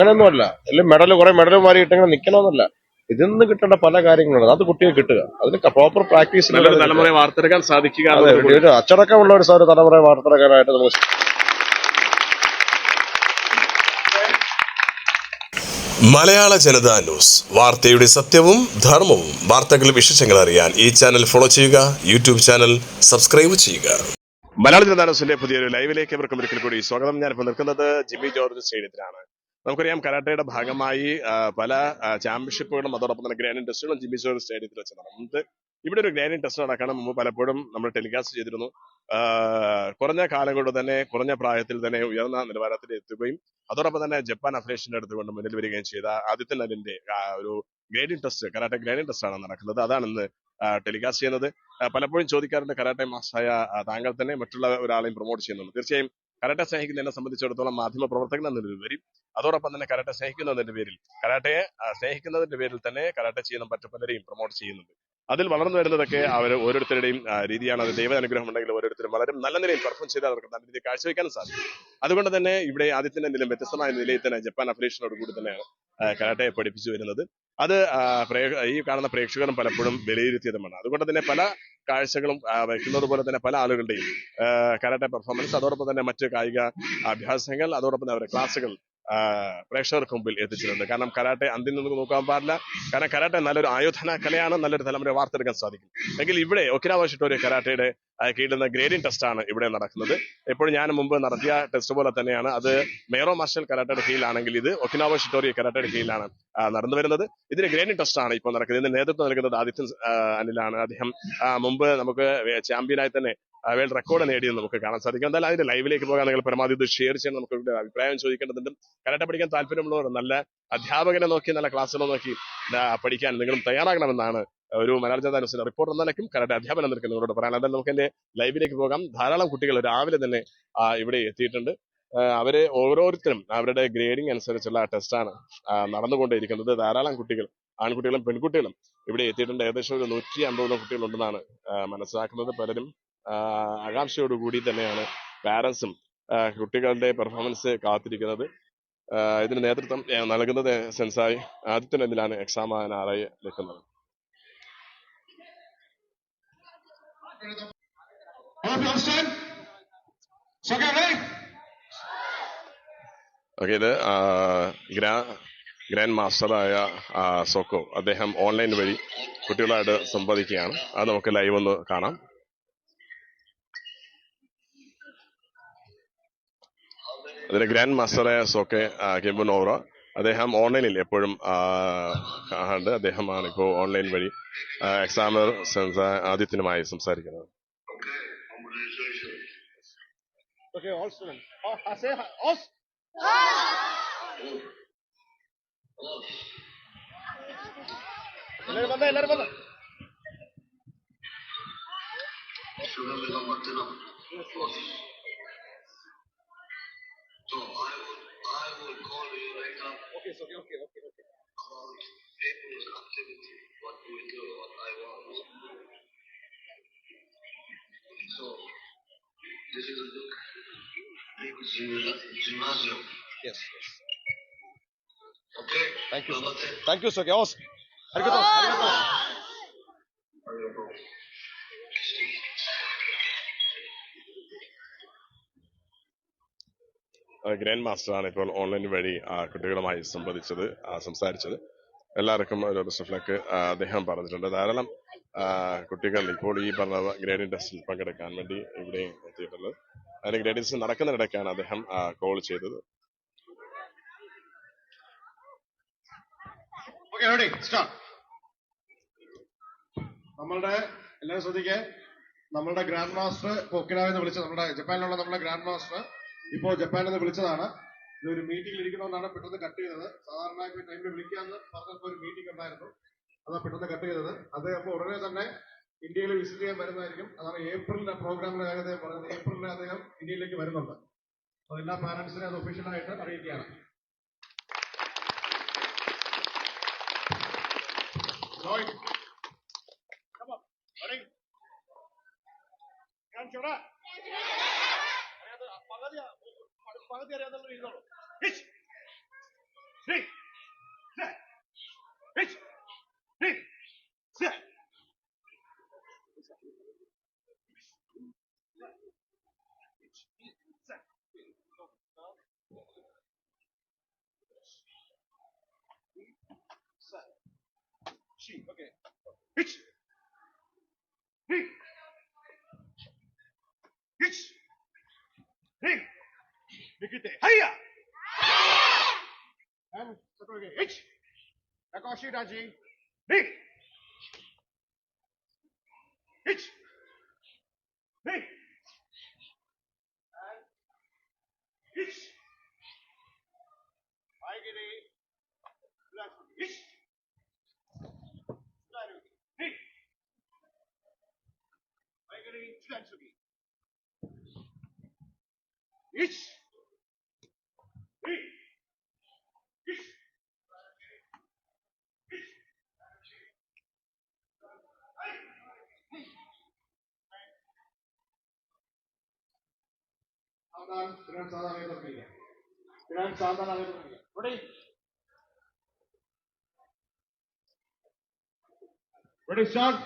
അങ്ങനെയൊന്നുമല്ല. അല്ലെ മെഡൽ കുറെ മെഡൽ മാറി കിട്ടങ്ങനെ നിക്കണമെന്നല്ല. ഇതിൽ നിന്ന് കിട്ടേണ്ട പല കാര്യങ്ങളുണ്ട്. അത് കുട്ടികൾ കിട്ടുക. അതിന് പ്രോപ്പർ പ്രാക്ടീസ് തലമുറയെ വാർത്തെടുക്കാൻ സാധിക്കുക അച്ചടക്കമുള്ള ഒരു സാധനം തലമുറയെ വാർത്തെടുക്കാനായിട്ട് നമുക്ക് മലയാള ജനതാ ന്യൂസ്. വാർത്തയുടെ സത്യവും ധർമ്മവും വാർത്തകൾ വിശേഷങ്ങൾ അറിയാൻ ഈ ചാനൽ ഫോളോ ചെയ്യുക യൂട്യൂബ് ചാനൽ സബ്സ്ക്രൈബ് ചെയ്യുക. മലയാള ജനതാ ന്യൂസിന്റെ പുതിയൊരു ലൈവിലേക്ക് ഇവർക്കും ഒരിക്കൽ കൂടി സ്വാഗതം. ഞാനിപ്പോൾ നിൽക്കുന്നത് ജിമ്മി ജോർജ് സ്റ്റേഡിയത്തിലാണ്. നമുക്കറിയാം കരാട്ടയുടെ ഭാഗമായി പല ചാമ്പ്യൻഷിപ്പുകളും അതോടൊപ്പം തന്നെ ഗ്രാൻഡ് ടെസ്റ്റുകളും ജിമ്മി ജോർജ് സ്റ്റേഡിയത്തിൽ വെച്ച് നടന്നത് ഇവിടെ ഒരു ഗ്രാൻഡ് ടെസ്റ്റ് നടക്കണം മുമ്പ് പലപ്പോഴും നമ്മൾ ടെലികാസ്റ്റ് ചെയ്തിരുന്നു. കുറഞ്ഞ കാലം കൊണ്ട് തന്നെ കുറഞ്ഞ പ്രായത്തിൽ തന്നെ ഉയർന്ന നിലവാരത്തിൽ എത്തുകയും അതോടൊപ്പം തന്നെ ജപ്പാൻ അഫലേഷന്റെ അടുത്ത് കൊണ്ട് മുന്നിൽ വരികയും ചെയ്ത ആദ്യത്തെ നലിന്റെ ഒരു grading test karate grading test ആണ് നടക്കുന്നത്. അതാണ് ഇന്ന് ടെലികാസ്റ്റ് ചെയ്യുന്നത്. പലപ്പോഴും ചോദിക്കാറുണ്ട് കരാട്ടെ മാസ്റ്റായ താങ്കൾ തന്നെ മറ്റുള്ള ഒരാളെയും പ്രൊമോട്ട് ചെയ്യുന്നുണ്ട്. തീർച്ചയായും കരാട്ടെ സ്നേഹിക്കുന്നതിനെ സംബന്ധിച്ചിടത്തോളം മാധ്യമ പ്രവർത്തകൻ എന്നതിലുപരി അതോടൊപ്പം തന്നെ കരാട്ടെ സ്നേഹിക്കുന്നതിന്റെ പേരിൽ കരാട്ടയെ സ്നേഹിക്കുന്നതിന്റെ പേരിൽ തന്നെ കരാട്ടെ ചെയ്യുന്ന മറ്റു പലരെയും പ്രൊമോട്ട് ചെയ്യുന്നുണ്ട്. അതിൽ വളർന്നു വരുന്നതൊക്കെ അവർ ഓരോരുത്തരുടെയും രീതിയാണ്. അത് ദൈവ അനുഗ്രഹം ഉണ്ടെങ്കിൽ ഓരോരുത്തരും വളരെ നല്ല നിലയിൽ പെർഫോം ചെയ്ത് അവർക്ക് നല്ല രീതിയിൽ കാഴ്ചവെക്കാനും സാധിക്കും. അതുകൊണ്ട് തന്നെ ഇവിടെ ആദ്യത്തിന്റെ നിലയും വ്യത്യസ്തമായ നിലയിൽ തന്നെ ജപ്പാൻ അഫിലേഷനോട് കൂടി തന്നെയാണ് കരാട്ടയെ പഠിപ്പിച്ചു വരുന്നത്. അത് ഈ കാണുന്ന പ്രേക്ഷകരും പലപ്പോഴും വിലയിരുത്തിയതുമാണ്. അതുകൊണ്ട് തന്നെ പല കാഴ്ചകളും വയ്ക്കുന്നത് പോലെ തന്നെ പല ആളുകളുടെയും കരാട്ടെ പെർഫോമൻസ് അതോടൊപ്പം തന്നെ മറ്റ് കായിക അഭ്യാസങ്ങൾ അതോടൊപ്പം തന്നെ അവരുടെ ക്ലാസ്സുകൾ പ്രേക്ഷകർക്ക് മുമ്പിൽ എത്തിച്ചിട്ടുണ്ട്. കാരണം കരാട്ടെ അന്തിൽ നിന്ന് നോക്കാൻ പാടില്ല. കാരണം കരാട്ടെ നല്ലൊരു ആയോധന കലയാണ് നല്ലൊരു തലമുറ വാർത്തെടുക്കാൻ സാധിക്കും. എങ്കിൽ ഇവിടെ ഒക്കിനാവ ഷിട്ടോരി കരാട്ടയുടെ നിന്ന് ഗ്രേഡിംഗ് ടെസ്റ്റ് ആണ് ഇവിടെ നടക്കുന്നത്. എപ്പോഴും ഞാൻ മുമ്പ് നടത്തിയ ടെസ്റ്റ് പോലെ തന്നെയാണ് അത് മേറോ മാർഷൽ കരാട്ടയുടെ കീഴിലാണെങ്കിൽ ഇത് ഒക്കിനാവ ഷിട്ടോറി കരാട്ടയുടെ കീഴിലാണ് നടന്നു വരുന്നത്. ഇതിന് ഗ്രേഡിംഗ് ടെസ്റ്റ് ആണ് ഇപ്പോൾ നടക്കുന്നത്. ഇതിന് നേതൃത്വം നൽകുന്നത് ആദിത്യൻ അനിലാണ്. അദ്ദേഹം മുമ്പ് നമുക്ക് ചാമ്പ്യനായി തന്നെ വേൾഡ് റെക്കോർഡ് നേടിയെന്ന് നമുക്ക് കാണാൻ സാധിക്കും. എന്തായാലും അതിന്റെ ലൈവിലേക്ക് പോകാൻ നിങ്ങൾ പരമാവധി ഇത് ഷെയർ ചെയ്യാൻ നമുക്ക് ഇവിടെ അഭിപ്രായം ചോദിക്കേണ്ടതുണ്ട്. കരാട്ടെ പഠിക്കാൻ താല്പര്യമുള്ളവർ നല്ല അധ്യാപകനെ നോക്കി നല്ല ക്ലാസ്സുകൾ നോക്കി പഠിക്കാൻ നിങ്ങളും തയ്യാറാകണമെന്നാണ് ഒരു മലയാള ജനതാ ന്യൂസിന്റെ റിപ്പോർട്ട് എന്ന നിലയ്ക്കും കരാട്ടെ അധ്യാപനം നിൽക്കുന്ന നിങ്ങളോട് പറയാൻ എന്തായാലും നമുക്ക് എന്റെ ലൈവിലേക്ക് പോകാം. ധാരാളം കുട്ടികൾ രാവിലെ തന്നെ ഇവിടെ എത്തിയിട്ടുണ്ട്. അവരെ ഓരോരുത്തരും അവരുടെ ഗ്രേഡിംഗ് അനുസരിച്ചുള്ള ടെസ്റ്റാണ് നടന്നുകൊണ്ടേയിരിക്കുന്നത്. ധാരാളം കുട്ടികൾ ആൺകുട്ടികളും പെൺകുട്ടികളും ഇവിടെ എത്തിയിട്ടുണ്ട്. ഏകദേശം ഒരു നൂറ്റി അമ്പതോളം കുട്ടികളുണ്ടെന്നാണ് മനസ്സിലാക്കുന്നത്. പലരും ആകാംക്ഷയോടുകൂടി തന്നെയാണ് പാരന്റ്സും കുട്ടികളുടെ പെർഫോമൻസ് കാത്തിരിക്കുന്നത്. ഇതിന് നേതൃത്വം നൽകുന്നത് സെൻസായി ആദ്യത്തിന് എന്നിലാണ് എക്സാം ആറായി നിൽക്കുന്നത്. ഐ നിൽക്കുന്നത് ഇത് ഗ്രാൻഡ് മാസ്റ്ററായ സോക്കോ. അദ്ദേഹം ഓൺലൈൻ വഴി കുട്ടികളായിട്ട് സംവദിക്കുകയാണ്. അത് നമുക്ക് ലൈവ് ഒന്ന് കാണാം. അതിന്റെ ഗ്രാൻഡ് മാസ്റ്ററായ സോക്കെ കെമ്പുനോറ അദ്ദേഹം ഓൺലൈനിൽ എപ്പോഴും ഉണ്ട് കാണാണ്ട് അദ്ദേഹമാണ് ഇപ്പോൾ ഓൺലൈൻ വഴി എക്സാമിനർ ആദിത്യനുമായി സംസാരിക്കുന്നത്. Okay, all students. Oh, I say hi. All എല്ലാരും വന്നേ എല്ലാരും വന്നേ? So I would, I would call you right now Okay, so, okay, okay, okay. about people's activity, what do we do, what I want. So this is a look, gymnasium, Yes, yes. okay? Thank you, Number sir. 10. Thank you. Okay, awesome. Arigato. Arigato. Arigato. Grand മാസ്റ്ററാണ് ഇപ്പോൾ online വഴി കുട്ടികളുമായി സംവദിച്ചത് സംസാരിച്ചത്. എല്ലാവർക്കും ഒരു luck അദ്ദേഹം പറഞ്ഞിട്ടുണ്ട്. ധാരാളം കുട്ടികൾ ഇപ്പോൾ ഈ പറഞ്ഞ ഗ്രേഡിംഗ് ടെസ്റ്റിൽ പങ്കെടുക്കാൻ വേണ്ടി ഇവിടെ എത്തിയിട്ടുള്ളത്. അതിന് ഗ്രേഡിംഗ് ടെസ്റ്റ് നടക്കുന്നതിനിടയ്ക്കാണ് അദ്ദേഹം കോൾ ചെയ്തത്. നമ്മളുടെ എല്ലാവരും ശ്രദ്ധിക്കേ. നമ്മളുടെ ഗ്രാൻഡ് മാസ്റ്റർ ഇപ്പൊ വിളിച്ച നമ്മുടെ ജപ്പാനിലുള്ള നമ്മുടെ ഗ്രാൻഡ് മാസ്റ്റർ ഇപ്പോ ജപ്പാനിൽ നിന്ന് വിളിച്ചതാണ്. ഇതൊരു മീറ്റിംഗിൽ ഇരിക്കുന്നതുകൊണ്ടാണ് പെട്ടെന്ന് കട്ട് ചെയ്തത്. സാധാരണ ടൈമിൽ വിളിക്കാന്ന് പറഞ്ഞപ്പോൾ ഒരു മീറ്റിംഗ് ഉണ്ടായിരുന്നു. അതാ പെട്ടെന്ന് കട്ട് ചെയ്തത്. അത് അപ്പോൾ ഉടനെ തന്നെ ഇന്ത്യയിൽ വിസിറ്റ് ചെയ്യാൻ വരുന്നതായിരിക്കും. അതാണ് ഏപ്രിലിന്റെ പ്രോഗ്രാമിന്റെ കാര്യം പറഞ്ഞത്. ഏപ്രിലിൽ അദ്ദേഹം ഇന്ത്യയിലേക്ക് വരുന്നുണ്ട്. അപ്പോൾ എല്ലാ പാരന്റ്സിനെ അത് ഒഫീഷ്യലായിട്ട് അറിയിക്കുകയാണ്. പകുതി പകുതി അറിയാന്നുള്ള ഇരുന്നോളൂ Okay. It's はいや。はいや !1、高橋ラジ、礼 സാവധാനം കിരൺ സാധാരണ തുടങ്ങിയ കിരൺ സാധാരണ തുടങ്ങിയ ready ready start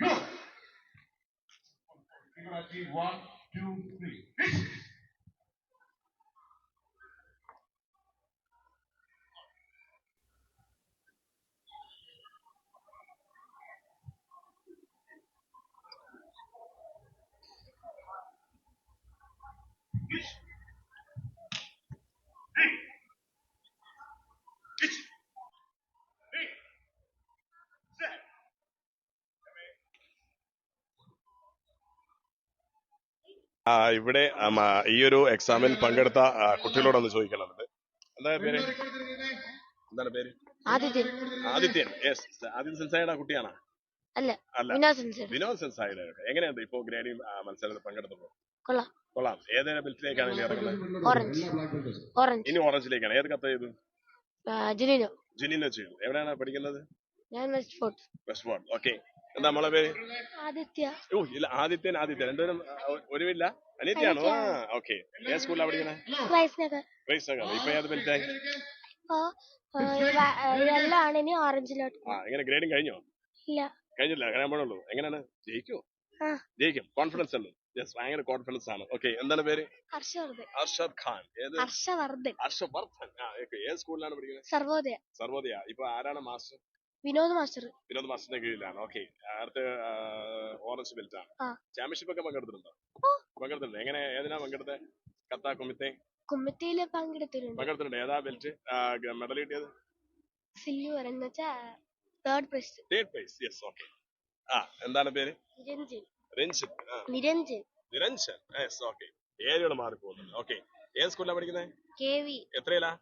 Go! One, ഇവിടെ ഈ ഒരു എക്സാമിൽ പങ്കെടുത്ത കുട്ടികളോടൊന്ന് ചോദിക്കണം എന്താ പേര്? എന്താണ് പേര്? ആദിത്യൻ ആദിത്യൻ യെസ് ആദിത്യൻ സെൻസായുടെ കുട്ടിയാണോ? അല്ല വിനോദ് സെൻസായുടെ എങ്ങനെയുണ്ട് ഇപ്പോ ഗ്രേഡിംഗ് മത്സരത്തിൽ പങ്കെടുത്തപ്പോൾ കൊള്ളാം. കൊള്ളാം. ഏത് ബെൽറ്റിലേക്കാണ് ഇനി ഇറങ്ങുന്നത്? ഓറഞ്ച്. ഓറഞ്ച്. ഇനി ഓറഞ്ചിലേക്കാണ് ഏത് കത്ത് ചെയ്തു? ജുനിനോ. ജുനിനെ ചെയ്തു. എവിടെയാണ് പഠിക്കുന്നത്? ഞാൻ west fort. West fort. Okay. എന്താ നമ്മളെ പേര്? ആദിത്യ. ഓ ഇല്ല ആദിത്യൻ ആദിത്യൻ. രണ്ടുപേരും ഒരുമില്ല? അനിയത്തിയാണോ ആ ഓക്കെ. ഏത് സ്കൂളിലാണ് പഠിക്കുന്നത് വൈസ്നഗർ വൈസ് നഗർ ഇപ്പൊ ഏത് ബെൽറ്റായി ഇപ്പോ ഇനി ഓറഞ്ചിലോട്ട് ആ എങ്ങനെ ഗ്രേഡിംഗ് കഴിഞ്ഞോ? ഇല്ല. കഴിഞ്ഞില്ല അങ്ങനെ പോണുള്ളൂ എങ്ങനെയാണ്? ജയിക്കോ. ജയിക്കും. കോൺഫിഡൻസ് ഉണ്ട്? യെസ് ഭയങ്കര കോൺഫിഡൻസ് ആണ്. ഓക്കെ എന്താണ് പേര്? ഹർഷവർദ്ധൻ. അർഷദ് ഖാൻ. ഏത്? ഹർഷവർദ്ധൻ. ഹർഷവർദ്ധൻ. ആ ഓക്കെ ഏത് സ്കൂളിലാണ് പഠിക്കുന്നത്? സർവോദയ. സർവോദയ. ഇപ്പൊ ആരാണ് മാസ്റ്റർ വിനോദ് മാസ്റ്റർ. വിനോദ് മാസ്റ്ററിന്റെ കീഴിലാണ്. ഓക്കെ അടുത്ത് ഓറഞ്ച് ബെൽറ്റ് ആണ്. ചാമ്പ്യൻഷിപ്പ് ഒക്കെ പങ്കെടുത്തിട്ടുണ്ടോ? പങ്കെടുത്തിട്ടുണ്ട്. എങ്ങനെ ഏതിനാ പങ്കെടുത്തത് കത്ത കുമിത്തെ? കുമ്മത്തിയിൽ പങ്കെടുത്തിട്ടുണ്ട്. പങ്കെടുത്തിട്ടുണ്ട്. ഏതാ ബെൽറ്റ് മെഡൽ കിട്ടിയത്? സിൽവർ എന്ന് വെച്ചാ third prize third prize yes okay ആ എന്താണ് പേര്? രഞ്ജിൻ. ആ. നിരഞ്ജൻ നിരഞ്ജൻ യെസ് ഓക്കെ ഏരിയകൾ മാറിപ്പോകുന്നുണ്ട്. ഓക്കെ ഏത് സ്കൂളിലാണ് പഠിക്കുന്നത് കെ വി. എത്രയിലാ?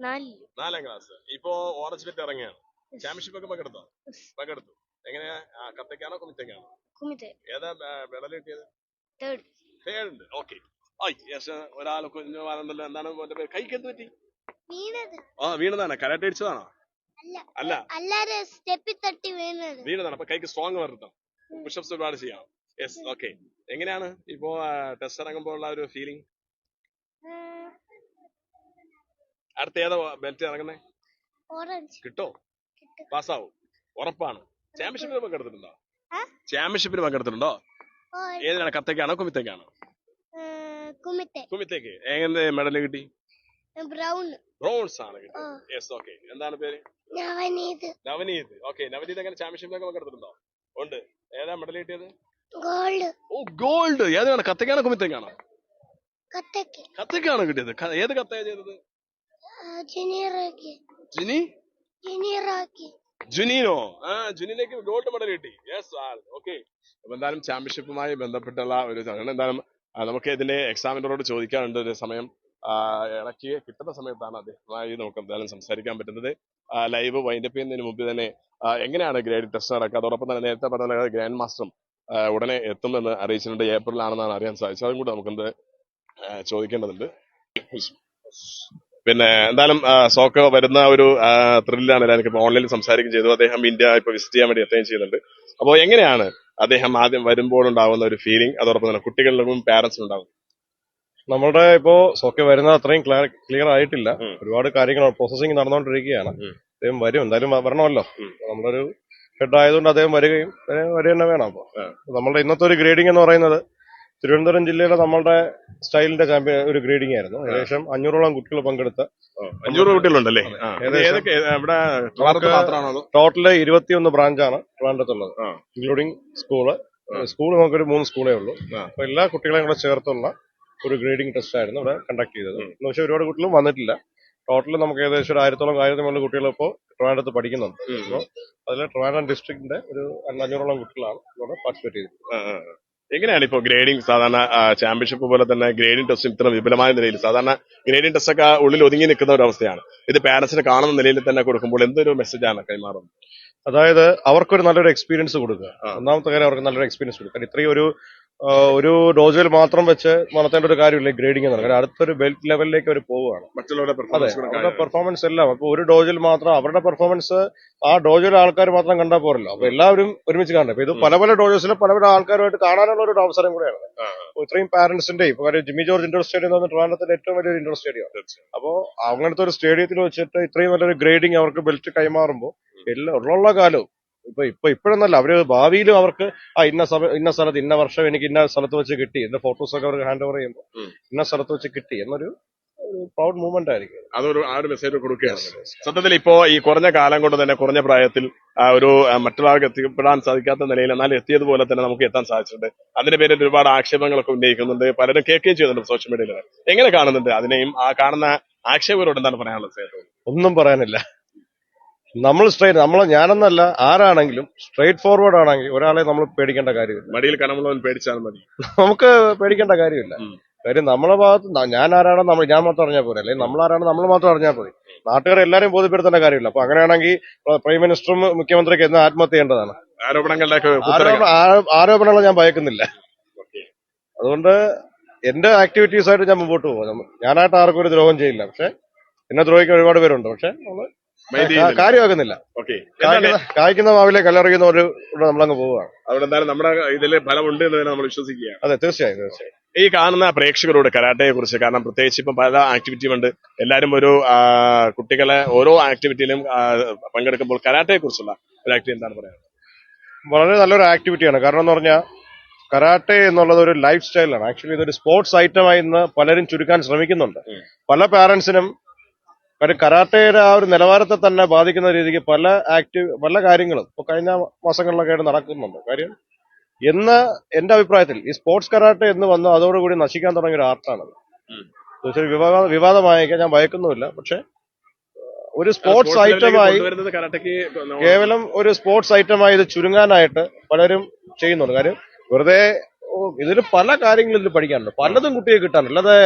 നാലിൽ. നാലാം ക്ലാസ് ഇപ്പോ ഓറഞ്ച് ബെൽറ്റ് ഇറങ്ങിയാണ് ചാമ്പ്യൻഷിപ്പ് ഒക്കെ പങ്കെടുത്തോ? പങ്കെടുത്തു. എങ്ങനെയാ? ആ, കുമിത്തേക്കാണോ? കുമിത്തെ. ഏതാ മെഡൽ കിട്ടിയത്? തേർഡ് ഓക്കെ യെസ് ഒരാൾ എന്താണ് മോന്റെ പേര്? കൈക്ക് എന്ത് പറ്റി? വീണത്. ആ വീണതാണ്. കരാട്ടെ അടിച്ചതാണോ? അല്ല. അല്ല. അല്ലാതെ സ്റ്റെപ്പിൽ തട്ടി വീണത്. വീണതാണ്. അപ്പൊ കൈക്ക് സ്ട്രോങ് വരണം പുഷപ്സ് ഒരുപാട് ചെയ്യാം. യെസ് ഓക്കെ എങ്ങനെയാണ് ഇപ്പോ ടെസ്റ്റ് ഇറങ്ങുമ്പോൾ ഉള്ള ഒരു ഫീലിംഗ് അടുത്ത ഏതാ ബെൽറ്റ് ഇറങ്ങുന്നേ കിട്ടോ? പാസ്സാവും. ഉറപ്പാണ്. ചാമ്പ്യൻഷിപ്പിൽ പങ്കെടുത്തിട്ടുണ്ടോ? ചാമ്പ്യൻഷിപ്പിൽ പങ്കെടുത്തിട്ടുണ്ടോ? ഏതിനാണ്? കത്തേക്കാണോ? കുമിത്തേക്കാണോ? കുമിത്തെ. കുമിത്തേക്ക്. എങ്ങനെ മെഡൽ കിട്ടി? ബ്രൗൺ ബ്രോൺസ് ആണ് കിട്ടിയത്. യെസ് ഓക്കെ എന്താണ് പേര്? നവനീത്. നവനീത്. ഓക്കെ നവനീത് എങ്ങനെ ചാമ്പ്യൻഷിപ്പിലൊക്കെ പങ്കെടുത്തിട്ടുണ്ടോ? ഉണ്ട്. ഏതാ മെഡൽ കിട്ടിയത്? ഗോൾഡ്. ഓ ഗോൾഡ്. ഏതാണ് കത്തേക്കാണോ കുമിത്തേക്കാണോ കത്തക്ക് കത്തക്കാണോ കിട്ടിയത്. ക- ഏത് കത്തയാ ചെയ്തത്? ജുനിയറാക്കി ജിനി ജുനിയറാക്കി ജുനീനോ? ആ ജുനിലേക്ക് ഗോൾഡ് മെഡൽ കിട്ടി. യെസ് ഓക്കെ അപ്പൊ എന്തായാലും ചാമ്പ്യൻഷിപ്പുമായി ബന്ധപ്പെട്ടുള്ള ഒരു ചടങ്ങ്. എന്തായാലും ആ, നമുക്ക് ഇതിന്റെ എക്സാമിനറോട് ചോദിക്കാനുണ്ട്. ഒരു സമയം ആ, ഇടയ്ക്ക് കിട്ടുന്ന സമയത്താണ് അദ്ദേഹവുമായി നമുക്ക് എന്തായാലും സംസാരിക്കാൻ പറ്റുന്നത്. ലൈവ് വൈൻഡപ്പ് ചെയ്യുന്നതിന് മുമ്പ് തന്നെ ആ, എങ്ങനെയാണ് ഗ്രേഡ് ടെസ്റ്റ് നടക്കുക? അതോടൊപ്പം തന്നെ നേരത്തെ പറഞ്ഞ ഗ്രാൻഡ് മാസ്റ്ററും ഉടനെ എത്തുമെന്ന് അറിയിച്ചിട്ടുണ്ട്. ഏപ്രിലാണെന്നാണ് അറിയാൻ സാധിച്ചത്. അതും കൂടെ നമുക്കെന്ത് ചോദിക്കേണ്ടതുണ്ട്. പിന്നെ എന്തായാലും സോക്ക വരുന്ന ഒരു ത്രില്ലാണ് എനിക്ക് ഓൺലൈനിൽ സംസാരിക്കുകയും ചെയ്തു. അദ്ദേഹം ഇന്ത്യ ഇപ്പൊ വിസിറ്റ് ചെയ്യാൻ വേണ്ടി എത്തുകയും ചെയ്യുന്നുണ്ട്. അപ്പോൾ എങ്ങനെയാണ് അദ്ദേഹം ആദ്യം വരുമ്പോൾ ഉണ്ടാകുന്ന ഒരു ഫീലിംഗ് അതോടൊപ്പം തന്നെ കുട്ടികളിലും പാരന്റ്സിനും ഉണ്ടാകും നമ്മുടെ ഇപ്പോ സോക്കെ വരുന്നത് അത്രയും ക്ലിയർ ആയിട്ടില്ല. ഒരുപാട് കാര്യങ്ങൾ പ്രോസസ്സിംഗ് നടന്നുകൊണ്ടിരിക്കുകയാണ്. അദ്ദേഹം വരും. എന്തായാലും വരണമല്ലോ. നമ്മളൊരു ഹെഡ് ആയതുകൊണ്ട് അദ്ദേഹം വരികയും വരെ വരിക തന്നെ വേണം അപ്പോൾ. നമ്മളുടെ ഇന്നത്തെ ഒരു ഗ്രേഡിംഗ് എന്ന് പറയുന്നത് തിരുവനന്തപുരം ജില്ലയിലെ നമ്മളുടെ സ്റ്റൈലിന്റെ ചാമ്പ്യൻ ഒരു ഗ്രേഡിംഗ് ആയിരുന്നു. ഏകദേശം അഞ്ഞൂറോളം കുട്ടികൾ പങ്കെടുത്ത. അഞ്ഞൂറ് കുട്ടികളുണ്ടല്ലേ? ടോട്ടൽ ഇരുപത്തിയൊന്ന് ബ്രാഞ്ചാണ് ട്രിവാൻഡ്രത്തുള്ളത്. ഇൻക്ലൂഡിംഗ് സ്കൂൾ സ്കൂൾ നമുക്കൊരു മൂന്ന് സ്കൂളേ ഉള്ളൂ. അപ്പൊ എല്ലാ കുട്ടികളെയും കൂടെ ചേർത്തുള്ള ഒരു ഗ്രേഡിംഗ് ടെസ്റ്റ് ആയിരുന്നു ഇവിടെ കണ്ടക്ട് ചെയ്തത്. എന്ന് വെച്ചാൽ ഒരുപാട് കുട്ടികളും വന്നിട്ടില്ല. ടോട്ടൽ നമുക്ക് ഏകദേശം ഒരു ആയിരത്തോളം ആയിരത്തി മുകളിൽ കുട്ടികൾ ഇപ്പോൾ ട്രിവാൻഡ്രത്ത് പഠിക്കുന്നുണ്ട്. അപ്പോൾ അതിൽ ട്രിവാൻഡ്രം ഡിസ്ട്രിക്റ്റിന്റെ ഒരു അഞ്ഞൂറോളം കുട്ടികളാണ് ഇവിടെ പാർട്ടിസിപ്പേറ്റ് ചെയ്തത്. എങ്ങനെയാണ് ഇപ്പോൾ ഗ്രേഡിംഗ് സാധാരണ ചാമ്പ്യൻഷിപ്പ് പോലെ തന്നെ ഗ്രേഡിംഗ് ടെസ്റ്റ് ഇത്ര വിപുലമായ നിലയിൽ സാധാരണ ഗ്രേഡിംഗ് ടെസ്റ്റ് ഒക്കെ ഉള്ളിൽ ഒതുങ്ങി നിൽക്കുന്ന ഒരു അവസ്ഥയാണ്. ഇത് പാരന്റ്സിന് കാണുന്ന നിലയിൽ തന്നെ കൊടുക്കുമ്പോൾ എന്തൊരു മെസ്സേജാണ് കൈമാറുന്നത്? അതായത് അവർക്കൊരു നല്ലൊരു എക്സ്പീരിയൻസ് കൊടുക്കുക. ഒന്നാമത്തെ കാര്യം അവർക്ക് നല്ലൊരു എക്സ്പീരിയൻസ് കൊടുക്കുക. ഇത്രയും ഒരു ഒരു ഡോസിൽ മാത്രം വെച്ച് നടത്തേണ്ട ഒരു കാര്യമില്ല ഗ്രേഡിംഗ് എന്ന് കാരണം അടുത്തൊരു ബെൽറ്റ് ലെവലിലേക്ക് അവർ പോവുകയാണ്. മറ്റുള്ളവരുടെ പെർഫോമൻസ് അവരുടെ പെർഫോമൻസ് എല്ലാം. അപ്പൊ ഒരു ഡോസിൽ മാത്രം അവരുടെ പെർഫോമൻസ് ആ ഡോസിലെ ആൾക്കാർ മാത്രം കണ്ടാൽ പോരല്ലോ. അപ്പൊ എല്ലാവരും ഒരുമിച്ച് കാണണം. അപ്പൊ ഇത് പല പല ഡോജസിലും പല പല ആൾക്കാരുമായിട്ട് കാണാനുള്ള ഒരു അവസരം കൂടെയാണ്. ഇത്രയും പാരന്റ്സിന്റെ ഇപ്പൊ കാര്യം ജിമ്മി ജോർജ് ഇൻഡോർ സ്റ്റേഡിയം എന്ന് പറഞ്ഞാൽ ട്രിവാൻഡ്രത്തിന്റെ ഏറ്റവും വലിയൊരു ഇൻഡോർ സ്റ്റേഡിയം അപ്പോ അങ്ങനത്തെ ഒരു സ്റ്റേഡിയത്തിൽ വെച്ചിട്ട് ഇത്രയും നല്ലൊരു ഗ്രേഡിംഗ് അവർക്ക് ബെൽറ്റ് കൈമാറുമ്പോൾ എല്ലാ ഉള്ള കാലവും ഇപ്പൊ ഇപ്പൊ ഇപ്പോഴൊന്നല്ല അവർ ഭാവിയിലും അവർക്ക് ആ ഇന്ന സമയം ഇന്ന സ്ഥലത്ത് ഇന്ന വർഷം എനിക്ക് ഇന്ന സ്ഥലത്ത് വെച്ച് കിട്ടി എന്റെ ഫോട്ടോസ് ഒക്കെ അവർക്ക് ഹാൻഡ് ഓവർ ചെയ്യുമ്പോൾ ഇന്ന സ്ഥലത്ത് വെച്ച് കിട്ടി എന്നൊരു പ്രൗഡ് മൂവ്മെന്റ് ആയിരിക്കും. അതൊരു ആ ഒരു മെസ്സേജ് കൊടുക്കുകയാണ്. സത്യത്തിൽ ഇപ്പോ ഈ കുറഞ്ഞ കാലം കൊണ്ട് തന്നെ കുറഞ്ഞ പ്രായത്തിൽ ഒരു മറ്റൊരാൾക്ക് എത്തിപ്പെടാൻ സാധിക്കാത്ത നിലയിൽ എന്നാൽ എത്തിയതുപോലെ തന്നെ നമുക്ക് എത്താൻ സാധിച്ചിട്ടുണ്ട്. അതിന്റെ പേരിൽ ഒരുപാട് ആക്ഷേപങ്ങളൊക്കെ ഉന്നയിക്കുന്നുണ്ട്. പലരും കേൾക്കുകയും ചെയ്യുന്നുണ്ട് സോഷ്യൽ മീഡിയയിൽ എങ്ങനെ കാണുന്നുണ്ട്? അതിനെയും ആ കാണുന്ന ആക്ഷേപകരോട് എന്താണ് പറയാനുള്ളത്? ഒന്നും പറയാനില്ല. നമ്മൾ സ്ട്രൈറ്റ് നമ്മൾ ഞാനെന്നല്ല ആരാണെങ്കിലും സ്ട്രൈറ്റ് ഫോർവേഡ് ആണെങ്കിൽ ഒരാളെ നമ്മൾ പേടിക്കേണ്ട കാര്യമില്ല. മടിയിൽ കനമുള്ളവൻ പേടിച്ചാൽ മതി. നമുക്ക് പേടിക്കേണ്ട കാര്യമില്ല. കാര്യം നമ്മളെ ഭാഗത്ത് ഞാൻ ആരാണോ നമ്മൾ ഞാൻ മാത്രം അറിഞ്ഞാൽ പോരെ. അല്ലെങ്കിൽ നമ്മൾ ആരാണോ നമ്മൾ മാത്രം അറിഞ്ഞാൽ പോരെ. നാട്ടുകാരെ എല്ലാവരെയും ബോധ്യപ്പെടുത്തേണ്ട കാര്യമില്ല. അപ്പൊ അങ്ങനെയാണെങ്കിൽ പ്രൈം മിനിസ്റ്ററും മുഖ്യമന്ത്രിയൊക്കെ എന്ന് ആത്മഹത്യ ചെയ്യേണ്ടതാണ്. ആരോപണങ്ങളിലേക്ക് ആരോപണങ്ങൾ ഞാൻ ഭയക്കുന്നില്ല. അതുകൊണ്ട് എന്റെ ആക്ടിവിറ്റീസ് ആയിട്ട് ഞാൻ മുമ്പോട്ട് പോകും ഞാനായിട്ട് ആർക്കും ഒരു ദ്രോഹം ചെയ്യില്ല. പക്ഷെ എന്നെ ദ്രോഹിക്കാൻ ഒരുപാട് പേരുണ്ട്. പക്ഷെ നമ്മൾ കാര്യമാക്കുന്നില്ല ഓക്കെ കായ്ക്കുന്ന മാവിലെ കല്ലെറിയുന്ന ഒരു നമ്മളങ്ങ് പോവുകയാണ്. എന്തായാലും നമ്മുടെ ഇതിൽ ഫലമുണ്ട് എന്ന് തന്നെ നമ്മൾ വിശ്വസിക്കുക അതെ തീർച്ചയായും തീർച്ചയായും. ഈ കാണുന്ന പ്രേക്ഷകരോട് കരാട്ടയെ കുറിച്ച് കാരണം പ്രത്യേകിച്ച് ഇപ്പം പല ആക്ടിവിറ്റിയും ഉണ്ട്. എല്ലാവരും ഒരു കുട്ടികളെ ഓരോ ആക്ടിവിറ്റിയിലും പങ്കെടുക്കുമ്പോൾ കരാട്ടയെ കുറിച്ചുള്ള ഒരു ആക്ടിവിറ്റി എന്താണ് പറയുന്നത് വളരെ നല്ലൊരു ആക്ടിവിറ്റിയാണ് കാരണം എന്ന് പറഞ്ഞാൽ കരാട്ടെ എന്നുള്ളത് ഒരു ലൈഫ് സ്റ്റൈലാണ് ആക്ച്വലി ഇതൊരു സ്പോർട്സ് ഐറ്റമായി ഇന്ന് പലരും ചുരുക്കാൻ ശ്രമിക്കുന്നുണ്ട്. പല പാരന്റ്സിനും കാര്യം കരാട്ടയുടെ ആ ഒരു നിലവാരത്തെ തന്നെ ബാധിക്കുന്ന രീതിക്ക് പല ആക്റ്റീവ് പല കാര്യങ്ങളും ഇപ്പൊ കഴിഞ്ഞ മാസങ്ങളിലൊക്കെ ആയിട്ട് നടക്കുന്നുണ്ട്. കാര്യം എന്ന് എന്റെ അഭിപ്രായത്തിൽ ഈ സ്പോർട്സ് കരാട്ടെ എന്ന് വന്ന് അതോടുകൂടി നശിക്കാൻ തുടങ്ങിയ ഒരു ആർട്ടാണത്. തീർച്ചയായും വിവാദ വിവാദമായേക്കാൻ ഞാൻ ഭയക്കുന്നുമില്ല. പക്ഷെ ഒരു സ്പോർട്സ് ഐറ്റമായി കേവലം ഒരു സ്പോർട്സ് ഐറ്റമായി ഇത് ചുരുങ്ങാനായിട്ട് പലരും ചെയ്യുന്നുണ്ട്. കാര്യം വെറുതെ ഇതിൽ പല കാര്യങ്ങളും ഇതിൽ പഠിക്കാനുണ്ട്. പലതും കുട്ടിയെ കിട്ടാനുണ്ട്. അല്ലാതെ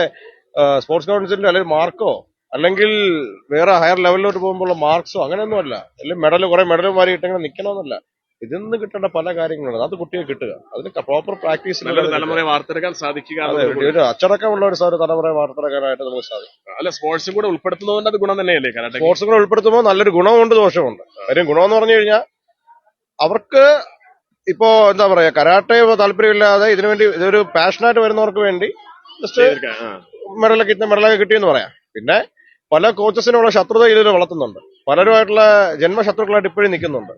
സ്പോർട്സ് കൗൺസിലിന്റെ അല്ലെങ്കിൽ മാർക്കോ അല്ലെങ്കിൽ വേറെ ഹയർ ലെവലിലോട്ട് പോകുമ്പോൾ മാർക്സോ അങ്ങനെയൊന്നും അല്ല. അല്ലെങ്കിൽ മെഡൽ കുറെ മെഡൽ മാറി കിട്ടിങ്ങനെ നിൽക്കണമെന്നല്ല ഇതിൽ നിന്ന് കിട്ടേണ്ട പല കാര്യങ്ങളുണ്ട്. അത് കുട്ടിയെ കിട്ടുക. അതിന് പ്രോപ്പർ പ്രാക്ടീസ് തലമുറയെ വാർത്തെടുക്കാൻ സാധിക്കുക ഒരു അച്ചടക്കമുള്ള ഒരു സാറ് തലമുറ വാർത്തെടുക്കാനായിട്ട് നമുക്ക് സാധിക്കും. അല്ല സ്പോർട്സും കൂടെ ഉൾപ്പെടുത്തുന്നതുകൊണ്ട് അത് ഗുണം തന്നെയല്ലേ? സ്പോർട്സും കൂടെ ഉൾപ്പെടുത്തുമ്പോൾ നല്ലൊരു ഗുണമുണ്ട് ദോഷമുണ്ട്. കാര്യം എന്ന് പറഞ്ഞു കഴിഞ്ഞാൽ അവർക്ക് ഇപ്പോ എന്താ പറയാ കരാട്ടെ താല്പര്യമില്ലാതെ ഇതിനുവേണ്ടി ഇതൊരു പാഷനായിട്ട് വരുന്നവർക്ക് വേണ്ടി ജസ്റ്റ്. മെഡലൊക്കെ മെഡലൊക്കെ കിട്ടിയെന്ന് പറയാം. പിന്നെ പല കോച്ചസിനുള്ള ശത്രുത ഇതിൽ വളർത്തുന്നുണ്ട്. പലരുമായിട്ടുള്ള ജന്മശത്രുക്കളായിട്ട് ഇപ്പോഴും നിൽക്കുന്നുണ്ട്.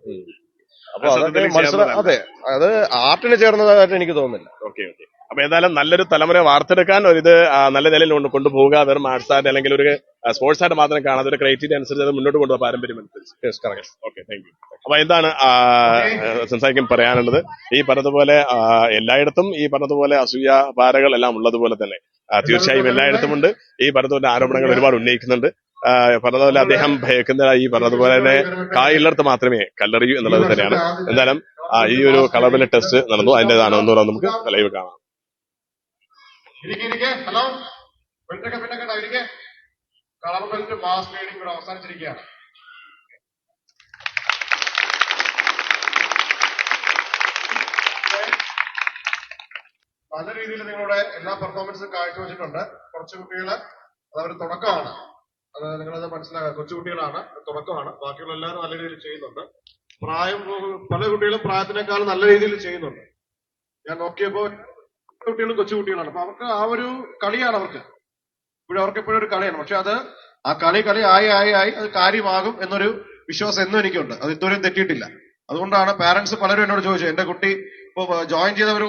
അപ്പൊ അതൊക്കെ മത്സരം അതെ. അത് ആർട്ടിന് ചേർന്നതായിട്ട് എനിക്ക് തോന്നുന്നില്ല. Okay okay. അപ്പൊ ഏതായാലും നല്ലൊരു തലമുറ വാർത്തെടുക്കാൻ ഒരു ഇത് നല്ല നിലയിൽ കൊണ്ട് കൊണ്ടുപോകുക വെറും ആർട്സ് ആയിട്ട് അല്ലെങ്കിൽ ഒരു സ്പോർട്സ് ആയിട്ട് മാത്രം കാണാതെ ഒരു ക്രൈറ്റീരിയ അനുസരിച്ച് അത് മുന്നോട്ട് കൊണ്ടുപോകാൻ പാരമ്പര്യം അനുസരിച്ച്. ഓക്കെ താങ്ക് യു അപ്പൊ എന്താണ് സംസാരിക്കാൻ പറയാനുള്ളത്? ഈ പറഞ്ഞതുപോലെ എല്ലായിടത്തും ഈ പറഞ്ഞതുപോലെ അസൂയ പാരകൾ എല്ലാം ഉള്ളതുപോലെ തന്നെ. തീർച്ചയായും എല്ലായിടത്തും ഉണ്ട്. ഈ പറഞ്ഞതുപോലെ ആരോപണങ്ങൾ ഒരുപാട് ഉന്നയിക്കുന്നുണ്ട്. പറഞ്ഞതുപോലെ അദ്ദേഹം ഭയക്കുന്ന ഈ പറഞ്ഞതുപോലെ തന്നെ കായുള്ളിടത്ത് മാത്രമേ കല്ലെറിയൂ എന്നുള്ളത് തന്നെയാണ്. എന്തായാലും ഈ ഒരു കളറിലെ ടെസ്റ്റ് നടന്നു. അതിന്റേതാണ് ഒന്നുകൂടെ നമുക്ക്. ലൈവ് കാണാം. ഇരിക്കെ ഇരിക്കെ. ഹലോ ബെൽറ്റൊക്കെ പിന്നെ കേട്ടോ ഇരിക്കെ. കളർ ബെൽറ്റ് മാസ് ട്രേഡിംഗ് ഇവിടെ അവസാനിച്ചിരിക്കുകയാണ് പല രീതിയിൽ നിങ്ങളുടെ എല്ലാ പെർഫോമൻസും കാഴ്ചവെച്ചിട്ടുണ്ട്. കുറച്ച് കുട്ടികൾ അതവരുടെ തുടക്കമാണ്. അത് നിങ്ങളത് മനസ്സിലാക്കുക. കൊച്ചുകുട്ടികളാണ് തുടക്കമാണ്. ബാക്കിയുള്ള എല്ലാവരും നല്ല രീതിയിൽ ചെയ്യുന്നുണ്ട്. പ്രായം പല കുട്ടികളും പ്രായത്തിനേക്കാൾ നല്ല രീതിയിൽ ചെയ്യുന്നുണ്ട്. ഞാൻ നോക്കിയപ്പോ കുട്ടികളും കൊച്ചുകുട്ടികളാണ് അപ്പൊ അവർക്ക് ആ ഒരു കളിയാണ് അവർക്ക്. ഇപ്പോഴും അവർക്ക് എപ്പോഴും ഒരു കളിയാണ്. പക്ഷെ അത് ആ കളി കളി ആയി ആയി ആയി അത് കാര്യമാകും എന്നൊരു വിശ്വാസം എന്നും എനിക്കുണ്ട്. അത് ഇതുവരെയും തെറ്റിയിട്ടില്ല. അതുകൊണ്ടാണ് പാരന്റ്സ് പലരും എന്നോട് ചോദിച്ചത് എന്റെ കുട്ടി ഇപ്പൊ ജോയിൻ ചെയ്ത ഒരു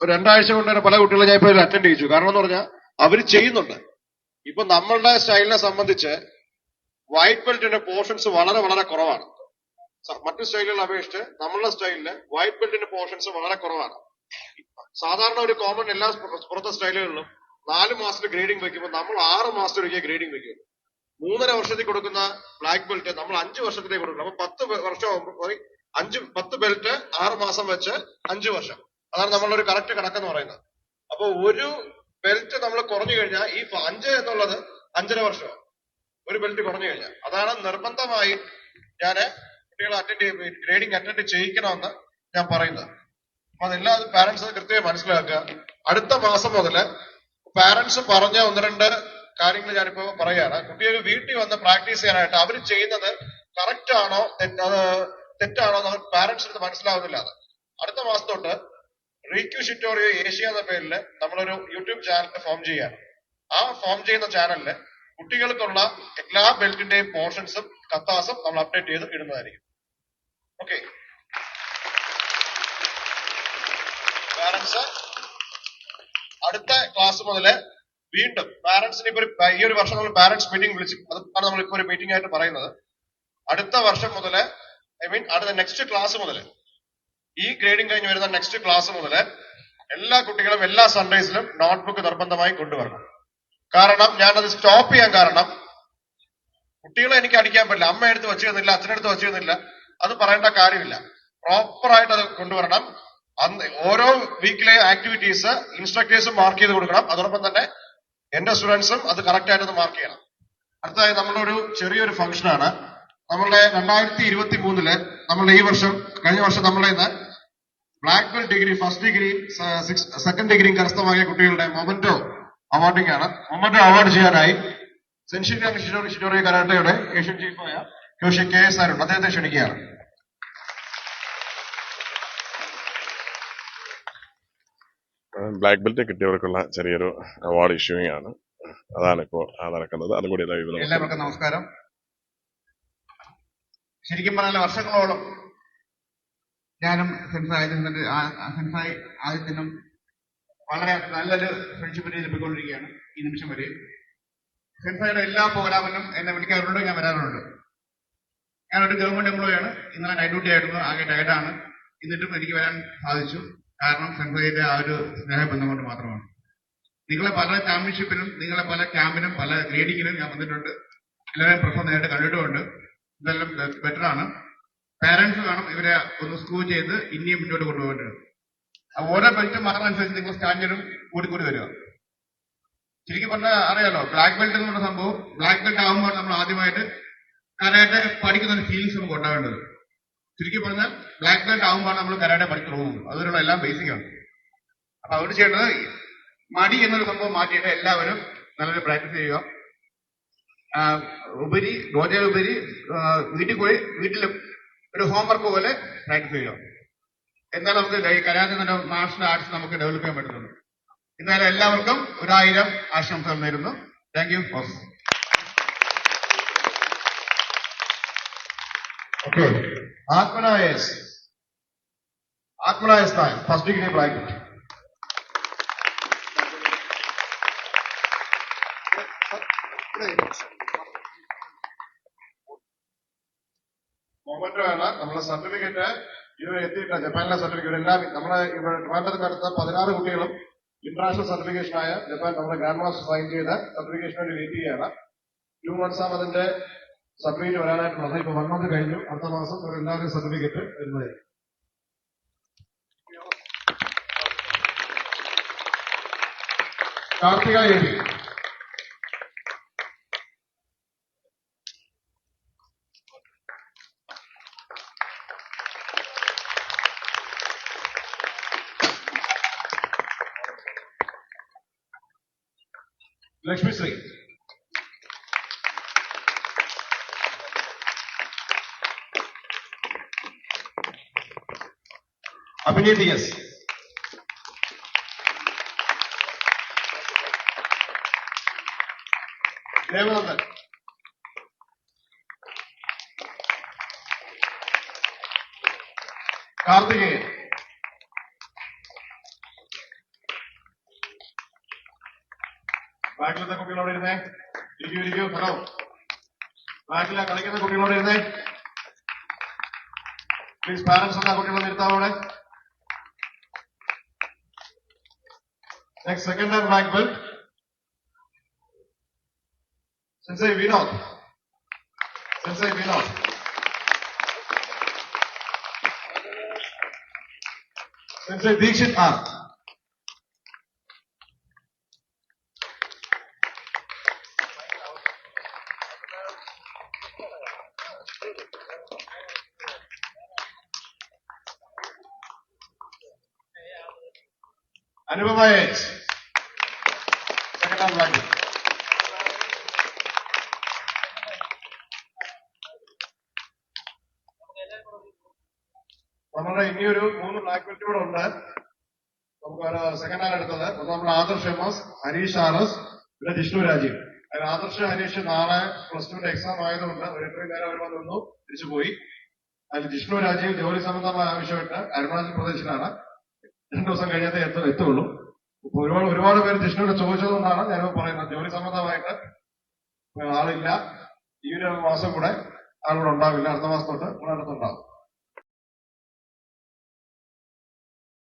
രണ്ടാഴ്ച കൊണ്ട് തന്നെ പല കുട്ടികളെ ഞാൻ ഇപ്പൊ അറ്റൻഡ് ചെയ്യിച്ചു. കാരണം എന്ന് പറഞ്ഞാൽ അവർ ചെയ്യുന്നുണ്ട്. ഇപ്പൊ നമ്മളുടെ സ്റ്റൈലിനെ സംബന്ധിച്ച് വൈറ്റ് ബെൽറ്റിന്റെ പോർഷൻസ് വളരെ വളരെ കുറവാണ്. മറ്റു സ്റ്റൈലുകളെ അപേക്ഷിച്ച് നമ്മളുടെ സ്റ്റൈലിൽ വൈറ്റ് ബെൽറ്റിന്റെ പോർഷൻസ് വളരെ കുറവാണ്. സാധാരണ ഒരു കോമൺ എല്ലാ പുറ- പുറത്തെ സ്റ്റൈലുകളിലും നാല് മാസത്തിൽ ഗ്രേഡിംഗ് വെക്കുമ്പോൾ നമ്മൾ ആറ് മാസത്തിൽ ഒരിക്കൽ ഗ്രേഡിംഗ് വെക്കും. മൂന്നര വർഷത്തിൽ കൊടുക്കുന്ന ബ്ലാക്ക് ബെൽറ്റ് നമ്മൾ അഞ്ച് വർഷത്തിലേക്ക് കൊടുക്കണം അപ്പൊ പത്ത് വർഷമാകുമ്പോൾ വർഷം ആകുമ്പോൾ അഞ്ച് പത്ത് ബെൽറ്റ് ആറ് മാസം വെച്ച് അഞ്ച് വർഷം. അതാണ് നമ്മളുടെ ഒരു കറക്റ്റ് കണക്കെന്ന് പറയുന്നത്. അപ്പൊ ഒരു ബെൽറ്റ് നമ്മൾ കുറഞ്ഞു കഴിഞ്ഞാൽ ഈ അഞ്ച് എന്നുള്ളത് അഞ്ചര വർഷമാണ്. ഒരു ബെൽറ്റ് കുറഞ്ഞു കഴിഞ്ഞാൽ. അതാണ് നിർബന്ധമായി ഞാൻ കുട്ടികളെ അറ്റൻഡ് ഗ്രേഡിംഗ് അറ്റൻഡ് ചെയ്യിക്കണമെന്ന് ഞാൻ പറയുന്നത്. അപ്പൊ അതെല്ലാ പാരന്റ്സ് കൃത്യമായി മനസ്സിലാക്കുക. അടുത്ത മാസം മുതൽ പാരന്റ്സ് പറഞ്ഞ ഒന്ന് രണ്ട് കാര്യങ്ങൾ ഞാനിപ്പോ പറയാണ് കുട്ടികൾ വീട്ടിൽ വന്ന് പ്രാക്ടീസ് ചെയ്യാനായിട്ട് അവർ ചെയ്യുന്നത് കറക്റ്റ് ആണോ? തെറ്റ് തെറ്റാണോ എന്ന് പാരന്റ്സിന് മനസ്സിലാവുന്നില്ല അത്. അടുത്ത മാസം തൊട്ട് റീക്യു ഷിറ്റോറിയോ ഏഷ്യ എന്ന പേരിൽ നമ്മളൊരു യൂട്യൂബ് ചാനൽ ഫോം ചെയ്യാണ് ആ ഫോം ചെയ്യുന്ന ചാനലിൽ കുട്ടികൾക്കുള്ള എല്ലാ ബെൽറ്റിന്റെയും പോർഷൻസും കത്താസും നമ്മൾ അപ്ഡേറ്റ് ചെയ്ത് ഇടുന്നതായിരിക്കും. ഓക്കെ പാരന്റ്സ് അടുത്ത ക്ലാസ് മുതൽ വീണ്ടും പാരന്റ്സിന് ഇപ്പൊ ഈ ഒരു വർഷം നമ്മൾ പാരന്റ്സ് മീറ്റിംഗ് വിളിച്ചു അതാണ് നമ്മൾ ഇപ്പൊ ഒരു മീറ്റിംഗ് ആയിട്ട് പറയുന്നത്. അടുത്ത വർഷം മുതൽ ഐ മീൻ അടുത്ത നെക്സ്റ്റ് ക്ലാസ് മുതൽ ഈ ഗ്രേഡിംഗ് കഴിഞ്ഞ് വരുന്ന നെക്സ്റ്റ് ക്ലാസ് മുതൽ എല്ലാ കുട്ടികളും എല്ലാ സൺഡേസിലും നോട്ട്ബുക്ക് നിർബന്ധമായി കൊണ്ടുവരണം. കാരണം ഞാനത് സ്റ്റോപ്പ് ചെയ്യാൻ കാരണം കുട്ടികളെ എനിക്ക് അടിക്കാൻ പറ്റില്ല. അമ്മ എടുത്ത് വെച്ചിരുന്നില്ല അച്ഛനെടുത്ത് വെച്ചിരുന്നില്ല വെച്ച് അത് പറയേണ്ട കാര്യമില്ല. പ്രോപ്പറായിട്ട് അത് കൊണ്ടുവരണം. അന്ന് ഓരോ വീക്കിലെ ആക്ടിവിറ്റീസ് ഇൻസ്ട്രക്ടേഴ്സും മാർക്ക് ചെയ്ത് കൊടുക്കണം. അതോടൊപ്പം തന്നെ എന്റെ സ്റ്റുഡൻസും അത് കറക്റ്റ് ആയിട്ട് മാർക്ക് ചെയ്യണം. അടുത്തതായി നമ്മളൊരു ചെറിയൊരു ഫംഗ്ഷൻ ആണ്. നമ്മളുടെ രണ്ടായിരത്തി ഇരുപത്തി മൂന്നിൽ നമ്മളുടെ ഈ വർഷം കഴിഞ്ഞ വർഷം നമ്മളെ ഇന്ന് black belt degree first degree second ഡിഗ്രിയും കരസ്ഥമാക്കിയ കുട്ടികളുടെ മൊമന്റോ അവാർഡിംഗ് ആണ്. മൊമന്റോ അവാർഡ് ചെയ്യാനായി സെൻഷിനിയ ഷിഡോറി കരാട്ടയുടെ ഏഷ്യൻ ചീഫായ യോഷി കെ എസ് ആരുണ്ട്. അദ്ദേഹത്തെ ക്ഷണിക്കുകയാണ്. ബ്ലാക്ക് ബെൽറ്റ് കിട്ടിയവർക്കുള്ള ചെറിയൊരു അവാർഡ് ഇഷ്യൂയിങ് ആണ്. അതാണ് ഇപ്പോൾ നടക്കുന്നത്. അതും കൂടി എല്ലാവർക്കും നമസ്കാരം. ശരിക്കും പറഞ്ഞാൽ വർഷങ്ങളോളം ഞാനും സെൻസായതിന്റെ സെൻസായി ആദ്യത്തിനും വളരെ നല്ലൊരു ഫ്രണ്ട്ഷിപ്പ് ലഭിക്കൊണ്ടിരിക്കുകയാണ് ഈ നിമിഷം വരെ. സെൻസായുടെ എല്ലാ പ്രോഗ്രാമിനും എന്നെ വിളിക്കാറുണ്ട് ഞാൻ വരാറുണ്ട്. ഞാനൊരു ഗവൺമെന്റ് എംപ്ലോയി ആണ്. ഇന്നലെ നൈറ്റ് ഡ്യൂട്ടി ആയിരുന്നു ആകെ ടയർഡാണ് എന്നിട്ടും എനിക്ക് വരാൻ സാധിച്ചു. കാരണം സെൻസായിയുടെ ആ ഒരു സ്നേഹബന്ധം കൊണ്ട് മാത്രമാണ്. നിങ്ങളെ പല ചാമ്പ്യൻഷിപ്പിനും നിങ്ങളെ പല ക്യാമ്പിനും പല ഗ്രേഡിങ്ങിനും ഞാൻ വന്നിട്ടുണ്ട്. എല്ലാവരും പ്രൊഫർ നേരിട്ട് കണ്ടിട്ടുമുണ്ട്. ഇതെല്ലാം ബെറ്റർ ആണ്. പാരന്റ്സ് വേണം ഇവരെ ഒന്ന് സ്കൂൾ ചെയ്ത് ഇനിയും മുന്നോട്ട് കൊണ്ടുപോകേണ്ടത്. ഓരോ ബെൽറ്റ് മാറുന്നതനുസരിച്ച് നിങ്ങൾ സ്റ്റാൻഡേർഡും കൂടി കൂടി വരിക. ശരിക്കും പറഞ്ഞാൽ അറിയാലോ ബ്ലാക്ക് ബെൽറ്റ് എന്ന് പറഞ്ഞ സംഭവം ബ്ലാക്ക് ബെൽറ്റ് ആകുമ്പോൾ നമ്മൾ ആദ്യമായിട്ട് കരാട്ടെ പഠിക്കുന്ന ഫീലിങ്സ് നമുക്ക് ഉണ്ടാവേണ്ടത്. ചുരുക്കി പറഞ്ഞാൽ ബ്ലാക്ക് ബെൽറ്റ് ആകുമ്പോൾ നമ്മൾ കരാട്ടെ പഠിച്ചു തുടങ്ങുന്നത്. അതുവരെയുള്ള എല്ലാം ബേസിക് ആണ്. അപ്പൊ അവർ ചെയ്യേണ്ടത് മടി എന്നൊരു സംഭവം മാറ്റിയിട്ട് എല്ലാവരും നല്ലൊരു പ്രാക്ടീസ് ചെയ്യുക. ഉപരി ആ, വീട്ടിൽ പോയി വീട്ടിലും ഒരു ഹോംവർക്ക് പോലെ പ്രാക്ടീസ് ചെയ്യുക. എന്നാൽ നമുക്ക് കരാറിൽ തന്നെ മാർഷൽ ആർട്സ് നമുക്ക് ഡെവലപ്പ് ചെയ്യാൻ പറ്റുന്നുണ്ട് എന്നാലും എല്ലാവർക്കും ഒരായിരം ആശംസകൾ നേരുന്നു. താങ്ക് യു ആത്മനായസ് ആത്മനായസ് Nair first degree black belt memento ആണ് നമ്മളെ സർട്ടിഫിക്കറ്റ് ഇതുവരെ എത്തിയിട്ടില്ല. ജപ്പാനിലെ സർട്ടിഫിക്കറ്റ് എല്ലാം നമ്മളെ ഇവിടെ ട്രിവാൻഡ്രത്ത് നടത്ത പതിനാറ് കുട്ടികളും ഇന്റർനാഷണൽ സർട്ടിഫിക്കേഷനായ ജപ്പാൻ നമ്മുടെ ഗ്രാൻഡ് മാസ്റ്റർ സൈൻ ചെയ്ത സർട്ടിഫിക്കേഷന് വേണ്ടി വെയിറ്റ് ചെയ്യുകയാണ്. ടു മന്ത്സ് ആകുമ്പോൾ അതിന്റെ സർട്ടിഫിക്കറ്റ് വരാനായിട്ടുള്ളത് ഇപ്പൊ വൺ മന്ത് കഴിഞ്ഞു. അടുത്ത മാസം ഒരു എല്ലാവരും സർട്ടിഫിക്കറ്റ് വരുന്നതായിരിക്കും. Karthika A Abhinaya T S. Devanandan Karthikeyan. ബാക്കിലത്തെ കുട്ടികളോട് ഇരുന്നേ? ഇരിക്കൂ ഇരിക്കൂ ഹലോ. ബാക്കില കളിക്കുന്ന കുട്ടികളോട് ഇരുന്നേ? പ്ലീസ് പാരൻസ് എല്ലാ കുട്ടികളും നിർത്താവോടെ second time black belt. Sensei Vinod. Sensei Vinod. Sensei Dixit, ah, Harish R S പിന്നെ ജിഷ്ണു രാജീവ്. അതിൽ ആദർശ് ഹരീഷ് നാളെ പ്ലസ് ടുവിന്റെ എക്സാം ആയതുകൊണ്ട് ഒരു എത്രയും നേരം അവർ വന്നു തിരിച്ചു പോയി. അതിൽ ജിഷ്ണു രാജീവ് ജോലി സംബന്ധമായ ആവശ്യമായിട്ട് അരുണാചൽ പ്രദേശിലാണ്. രണ്ടു ദിവസം കഴിഞ്ഞാൽ എത്തു എത്തുള്ളൂ. ഇപ്പൊ ഒരുപാട് ഒരുപാട് പേര് ജിഷ്ണുവിനെ ചോദിച്ചതുകൊണ്ടാണ് ഞാനിപ്പോ പറയുന്നത്. ജോലി സംബന്ധമായിട്ട് ആളില്ല. ഈ ഒരു മാസം കൂടെ ആളുകൂടെ ഉണ്ടാവില്ല. അടുത്ത മാസം തൊട്ട് ഇവിടെ അടുത്തുണ്ടാവും.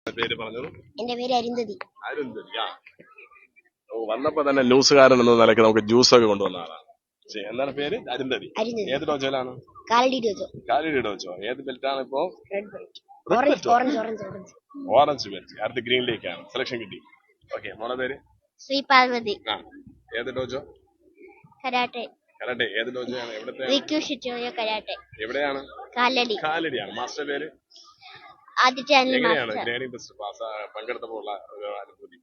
പേര് പറഞ്ഞത് എന്റെ പേര് അരുന്ധതി. അരുന്ധതി വന്നപ്പോ തന്നെ ന്യൂസുകാരൻ എന്ന നിലയ്ക്ക് നമുക്ക് ജ്യൂസ് ഒക്കെ കൊണ്ടുവന്ന ആളാണ്. ശരി, എന്താണ് പേര്? അരുന്ധതി അരുന്ധതി ഏത് ഡോജോയിലാണ് കാലടി ചോദിച്ചോ കാലിഡി ഡോജോ. ഏത് ബെൽറ്റാണ് ഇപ്പോ? റെഡ് ബെൽറ്റ് ആണ്. Orange orange orange orange orange belt ആണ്. ഗ്രീനിലേക്കാണ് സെലക്ഷൻ കിട്ടി. ഓക്കെ മോളെ പേര്? ശ്രീ പാർവതി. ആ. ഏത് ഡോജോ? കരാട്ടെ. കരട്ടെ. ഏത് ഡോജോയാണ് എവിടത്തെ റിക്യു ഷിറ്റോയോ കരാട്ടെ. എവിടെയാണ്? കാലടി. കാലടിയാണ് മാസ്റ്റർ പേര്? ആദ്യത്തെ അനിൽ എങ്ങനെയാണ്? മാസ്റ്റർ. ഗ്രേഡിംഗ് ടെസ്റ്റ് പാസ് പങ്കെടുത്തപ്പോൾ ഉള്ള ഒരു അനുഭൂതി.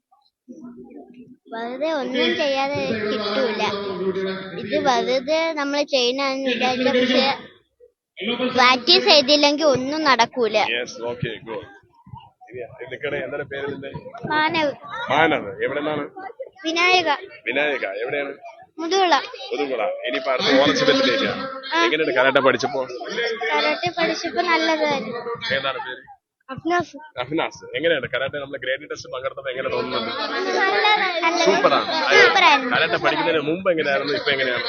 വെറുതെ ഒന്നും ചെയ്യാതെ കിട്ടൂല. ഇത് വെറുതെ നമ്മൾ ചെയ്യണമെന്ന് വിചാരിച്ച പക്ഷെ പ്രാക്ടീസ് ചെയ്തില്ലെങ്കിൽ ഒന്നും നടക്കൂല. മാനവ്. മാനവ് എവിടെ നിന്നാണ് വിനായക. വിനായക എവിടെയാണ്? മുതുകുള. മുതുകുള. ഇനി അടുത്ത ബെൽറ്റിലേക്കാണ് എങ്ങനെയുണ്ട് കരാട്ടെ പഠിച്ചപ്പോ? കരാട്ടെ പഠിച്ചപ്പോ നല്ലതായിരുന്നു. ഏതാണ് പേര്? അഫ്നാസ് എങ്ങനെയാണ് എങ്ങനെയുണ്ട്? കരാട്ടെ നമ്മൾ ഗ്രേഡ് ടെസ്റ്റ് പങ്കെടുത്തത് എങ്ങനെ തോന്നുന്നത് സൂപ്പറാണ്. കരാട്ടെ പഠിക്കുന്നതിന് മുമ്പ് എങ്ങനെയായിരുന്നു ഇപ്പൊ എങ്ങനെയാണ്?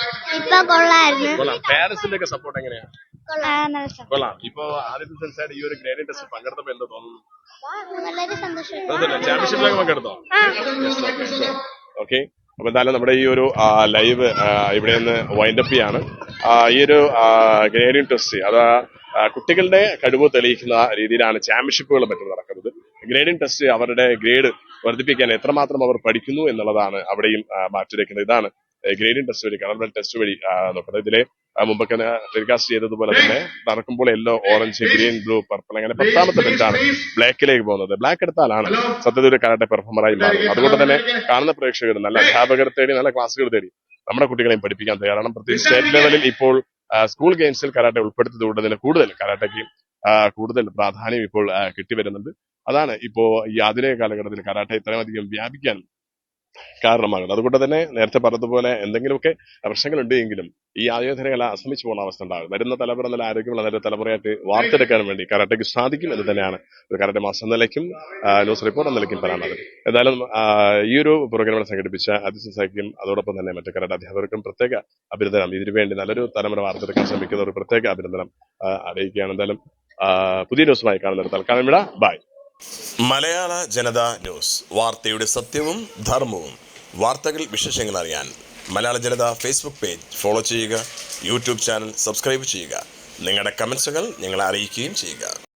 കൊള്ളാം. പാരന്റ്സിന്റെ ഒക്കെ സപ്പോർട്ട് എങ്ങനെയാണ്? കൊള്ളാം. കൊള്ളാം. ഇപ്പൊ ആദ്യത്തെ സെൻസായിട്ട് ഈ ഒരു ഗ്രേഡിംഗ് ടെസ്റ്റ് പങ്കെടുത്തപ്പോ എന്താ തോന്നുന്നു? ചാമ്പ്യൻഷിപ്പിലൊക്കെ പങ്കെടുത്തോ? ഓക്കെ അപ്പൊ എന്തായാലും നമ്മുടെ ഈ ഒരു ലൈവ് ഇവിടെ നിന്ന് വൈൻഡപ്പ് ചെയ്യാണ്. ഈ ഒരു ഗ്രേഡിംഗ് ടെസ്റ്റ് അത് കുട്ടികളുടെ കഴിവ് തെളിയിക്കുന്ന രീതിയിലാണ് ചാമ്പ്യൻഷിപ്പുകൾ മറ്റും നടക്കുന്നത്. ഗ്രേഡിംഗ് ടെസ്റ്റ് അവരുടെ ഗ്രേഡ് വർദ്ധിപ്പിക്കാൻ എത്രമാത്രം അവർ പഠിക്കുന്നു എന്നുള്ളതാണ് അവിടെയും മാറ്റിവെക്കുന്നത്. ഇതാണ് ഗ്രേഡിംഗ് ടെസ്റ്റ് വഴി കളർ ടെസ്റ്റ് വഴി നോക്കുന്നത്. ഇതിലെ മുമ്പൊക്കെ ടെലികാസ്റ്റ് ചെയ്തതുപോലെ തന്നെ നടക്കുമ്പോൾ yellow orange green blue purple അങ്ങനെ പത്താമത്തെ ബെൽറ്റാണ് ബ്ലാക്കിലേക്ക് പോകുന്നത്. ബ്ലാക്ക് എടുത്താലാണ് സത്യത്തിൽ ഒരു കരാട്ടെ പെർഫോമറായി മാറുന്നത്. അതുകൊണ്ട് തന്നെ കാണുന്ന പ്രേക്ഷകർ നല്ല അധ്യാപകർ തേടി നല്ല ക്ലാസ്സുകൾ തേടി നമ്മുടെ കുട്ടികളെയും പഠിപ്പിക്കാൻ തയ്യാറാണ്. പ്രത്യേകിച്ച് സ്റ്റേറ്റ് ലെവലിൽ ഇപ്പോൾ സ്കൂൾ ഗെയിംസിൽ കരാട്ടെ ഉൾപ്പെടുത്തിയതുകൊണ്ട് തന്നെ കൂടുതൽ കരാട്ടയ്ക്ക് കൂടുതൽ പ്രാധാന്യം ഇപ്പോൾ കിട്ടി വരുന്നുണ്ട്. അതാണ് ഇപ്പോ ഈ ആധുനിക കാലഘട്ടത്തിൽ കരാട്ടെ ഇത്രയധികം വ്യാപിക്കാൻ കാരണമാകുന്നത് അതുകൊണ്ട് തന്നെ നേരത്തെ പറഞ്ഞതുപോലെ എന്തെങ്കിലുമൊക്കെ പ്രശ്നങ്ങളുണ്ട് എങ്കിലും ഈ ആയോധനകല അസമിച്ചു പോകുന്ന അവസ്ഥ ഉണ്ടാകും. വരുന്ന തലമുറ നല്ല ആരോഗ്യമുള്ള നല്ല തലമുറയായിട്ട് വാർത്തെടുക്കാൻ വേണ്ടി കരാട്ടയ്ക്ക് സാധിക്കും എന്ന് തന്നെയാണ് ഒരു കരാട്ടെ മാസം നിലയ്ക്കും ന്യൂസ് റിപ്പോർട്ട് എന്ന നിലയ്ക്കും പറയാനുള്ളത്. എന്തായാലും ഈ ഒരു പ്രോഗ്രാമിൽ സംഘടിപ്പിച്ച അതിഥിക്കും അതോടൊപ്പം തന്നെ മറ്റു കരാട്ട അധ്യാപകർക്കും പ്രത്യേക അഭിനന്ദനം. ഇതിനുവേണ്ടി നല്ലൊരു തലമുറ വാർത്തെടുക്കാൻ ശ്രമിക്കുന്ന ഒരു പ്രത്യേക അഭിനന്ദനം അറിയിക്കുകയാണ്. എന്തായാലും പുതിയ ന്യൂസുമായി കാണുന്നത് തൽക്കാലം വിട. ബൈ. Malayala Janata news. വാർത്തയുടെ സത്യവും ധർമ്മവും. വാർത്തകൾ വിശേഷങ്ങൾ അറിയാൻ Malayala Janatha Facebook page follow ചെയ്യുക യൂട്യൂബ് ചാനൽ സബ്സ്ക്രൈബ് ചെയ്യുക. നിങ്ങളുടെ കമൻസുകൾ ഞങ്ങളെ അറിയിക്കുകയും ചെയ്യുക.